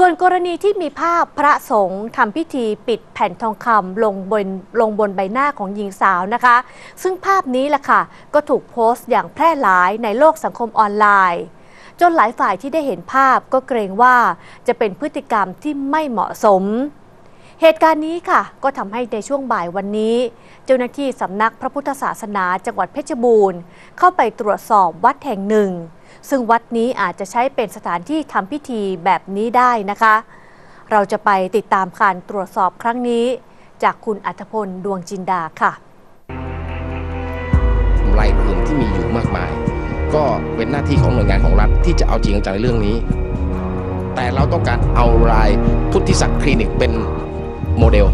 ส่วนกรณีที่มีภาพพระสงฆ์ทำพิธีปิดแผ่นทองคำลงบนลงบนใบหน้าของหญิงสาวนะคะ ซึ่งภาพนี้แหละค่ะ ก็ถูกโพสต์อย่างแพร่หลายในโลกสังคมออนไลน์จนหลายฝ่ายที่ได้เห็นภาพก็เกรงว่าจะเป็นพฤติกรรมที่ไม่เหมาะสม เหตุการณ์นี้ค่ะ ก็ทำให้ในช่วงบ่ายวันนี้ เจ้าหน้าที่สำนักพระพุทธศาสนาจังหวัดเพชรบูรณ์ เข้าไปตรวจสอบวัดแห่งหนึ่ง ซึ่งวัดนี้อาจจะใช้เป็นสถานที่ทำพิธีแบบนี้ได้นะคะ เราจะไปติดตามการตรวจสอบครั้งนี้ จากคุณอัธพลดวงจินดาค่ะรายอื่นที่มีอยู่มากมาย ก็เป็นหน้าที่ของหน่วยงานของรัฐที่จะเอาจริงเอาจังในเรื่องนี้ แต่เราต้องการเอารายพุทธิศักดิ์คลินิกเป็นโมเดล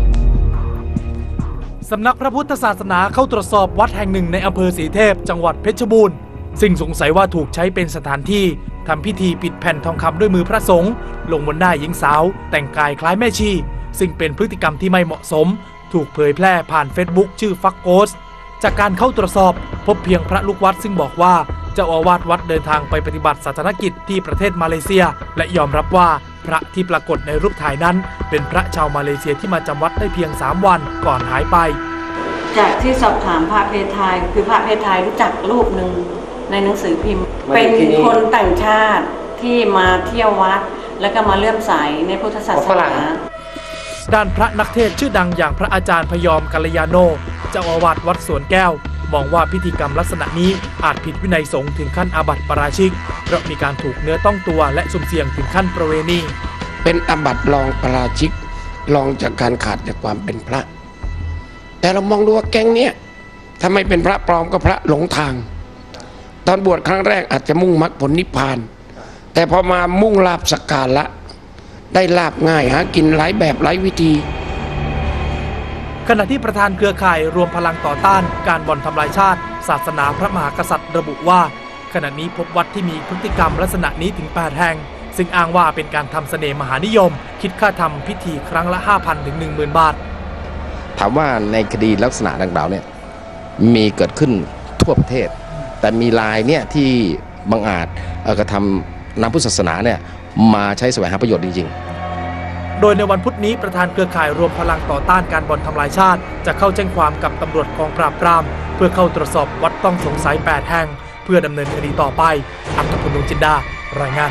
สำนักพระพุทธศาสนาเข้าตรวจสอบวัดแห่งหนึ่งในอำเภอศรีเทพ จังหวัดเพชรบูรณ์ ซึ่งสงสัยว่าถูกใช้เป็นสถานที่ทำพิธีปิดแผ่นทองคำด้วยมือพระสงฆ์ลงบนหน้าหญิงสาว แต่งกายคล้ายแม่ชี ซึ่งเป็นพฤติกรรมที่ไม่เหมาะสม ถูกเผยแพร่ผ่านเฟซบุ๊กชื่อฟักโกสจากการเข้าตรวจสอบ พบเพียงพระลูกวัดซึ่งบอกว่าเจ้าอาวาสวัดเดินทางไปปฏิบัติศาสนกิจที่ประเทศมาเลเซีย และยอมรับว่าพระที่ปรากฏในรูปถ่ายนั้น เป็นพระชาวมาเลเซียที่มาจำวัดได้เพียง 3 วันก่อนหายไป จากที่สอบถามพระเพทไทยคือพระเพทไทยรู้จักรูปหนึ่ง ในหนังสือพิมพ์ มาเป็นที่นี่ คนต่างชาติที่มาเที่ยววัด แล้วก็มาเลื่อมใสในพุทธศาสฝรั่นางด้านพระนักเทศน์ชื่อดังอย่างพระอาจารย์พยอมกัลยาโน เจ้าอาวาสวัดสวนแก้ว มองว่าพิธีกรรมลักษณะนี้อาจผิดวินัยสงฆ์ถึงขั้นอาบัติปาราชิก เพราะมีการถูกเนื้อต้องตัวและสุ่มเสี่ยงถึงขั้นประเวณี เป็นอบัตรองประราชิกรองจากการขาดจากความเป็นพระ แต่เรามองดูว่าแก๊งเนี้ยทำไมเป็นพระปลอมก็พระหลงทาง ตอนบวชครั้งแรกอาจจะมุ่งมรรคผลนิพพาน แต่พอมามุ่งลาบสกการละ ได้ลาบง่ายหากินหลายแบบหลายวิธี ขณะที่ประธานเครือข่ายรวมพลังต่อต้านการบ่อนทำลายชาติ ศาสนาพระมหากษัตริย์ระบุว่า ขณะนี้พบวัดที่มีพฤติกรรมลักษณะนี้ถึง 8 แห่ง ซึ่งอ้างว่าเป็นการทำเสน่ห์มหานิยม คิดค่าทำพิธีครั้งละ 5,000ถึง10,000 บาท ถามว่าในคดีลักษณะดังกล่าวเนี่ยมีเกิดขึ้นทั่วประเทศ แต่มีลายเนี่ยที่บังอาจกระทำนำพุทธศาสนาเนี่ยมาใช้แสวงหาประโยชน์จริงๆ โดยในวันพุธนี้ประธานเครือข่ายรวมพลังต่อต้านการบ่อนทำลายชาติ จะเข้าแจ้งความกับตำรวจกองปราบปราม เพื่อเข้าตรวจสอบวัดต้องสงสัย 8 แห่ง เพื่อดำเนินคดีต่อไปอัมตพลดวงจินดารายงาน